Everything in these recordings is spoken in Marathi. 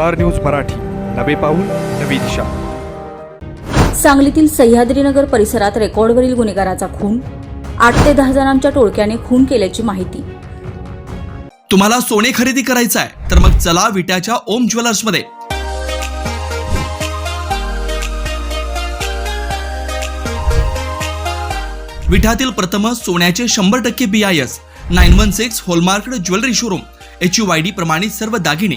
Star news Marathi. नवे पाऊल नवी दिशा. सांगलीतील सह्याद्रीनगर परिसरात रेकॉर्डवरील गुन्हेगाराचा खून. आठ ते दहा जणांच्या टोळक्याने खून केल्याची माहिती. तुम्हाला सोने खरेदी करायचं आहे तर मग चला विट्याच्या ओम ज्वेलर्समध्ये विठातील प्रथम सोन्याचे शंभर टक्के B I S nine one six hallmark jewellery showroom H U Y D प्रमाणित सर्व दागिने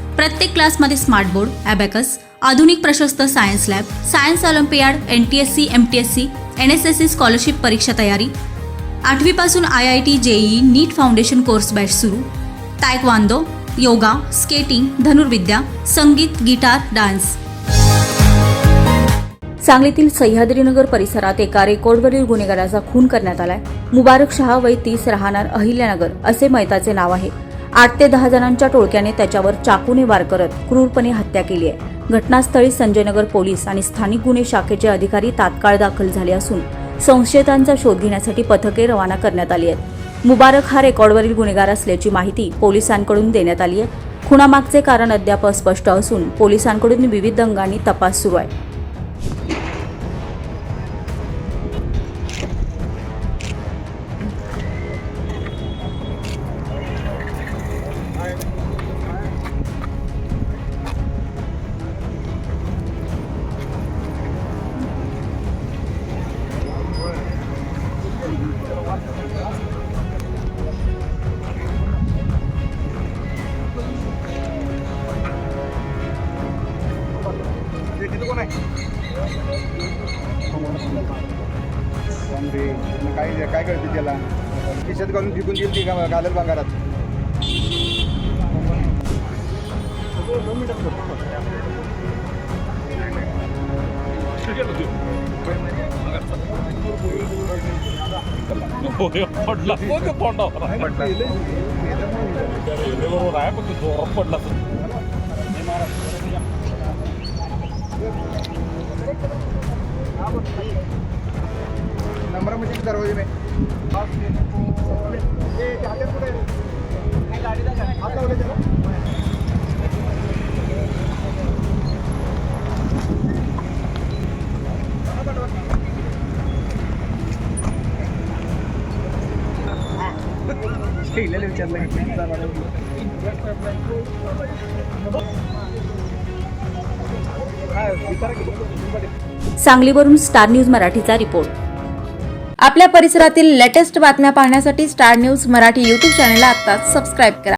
प्रत्येक क्लासमध्ये स्मार्ट बोर्ड ॲबॅकस आधुनिक प्रशस्त science lab science olympiad N T S C M T S C N S S C scholarship परीक्षा तयारी. आठवीपासून I I T JEE NEET foundation course batch सुरू. तायक्वांदो योगा स्केटिंग धनुर्विद्या संगीत गिटार डान्स. सांगलीतील सह्याद्रीनगर परिसरात एका रेकॉर्डवरील गुन्हेगाराचा खून करण्यात आलाय. मुबारक शहा वय तीस राहणार अहिल्यानगर असे मैताचे नाव आहे. आठ ते दहा जणांच्या टोळक्याने त्याच्यावर चाकूने वार करत क्रूरपणे हत्या केली आहे. घटनास्थळी संजयनगर पोलीस आणि स्थानिक गुन्हे शाखेचे अधिकारी तात्काळ दाखल झाले असून संशयितांचा शोध घेण्यासाठी पथके रवाना करण्यात आली आहेत. मुबारक हा रेकॉर्डवरील गुन्हेगार असल्याची माहिती पोलिसांकडून देण्यात आली आहे. खुणामागचे कारण अद्याप अस्पष्ट असून पोलिसांकडून विविध अंगांनी तपास सुरू आहे. काय काय करते त्याला खिशात घालून फेकून देईल ती का घालेल बंगारात पडला तोंडावर बरोबर आहे पण तो जोरात पडला नंबर म्हणजे दरवाजे में सांगलीवरून स्टार न्यूज मराठीचा रिपोर्ट. आपल्या परिसरातील लेटेस्ट बातम्या पाहण्यासाठी स्टार न्यूज मराठी यूट्यूब चॅनलला आत्ताच सबस्क्राईब करा.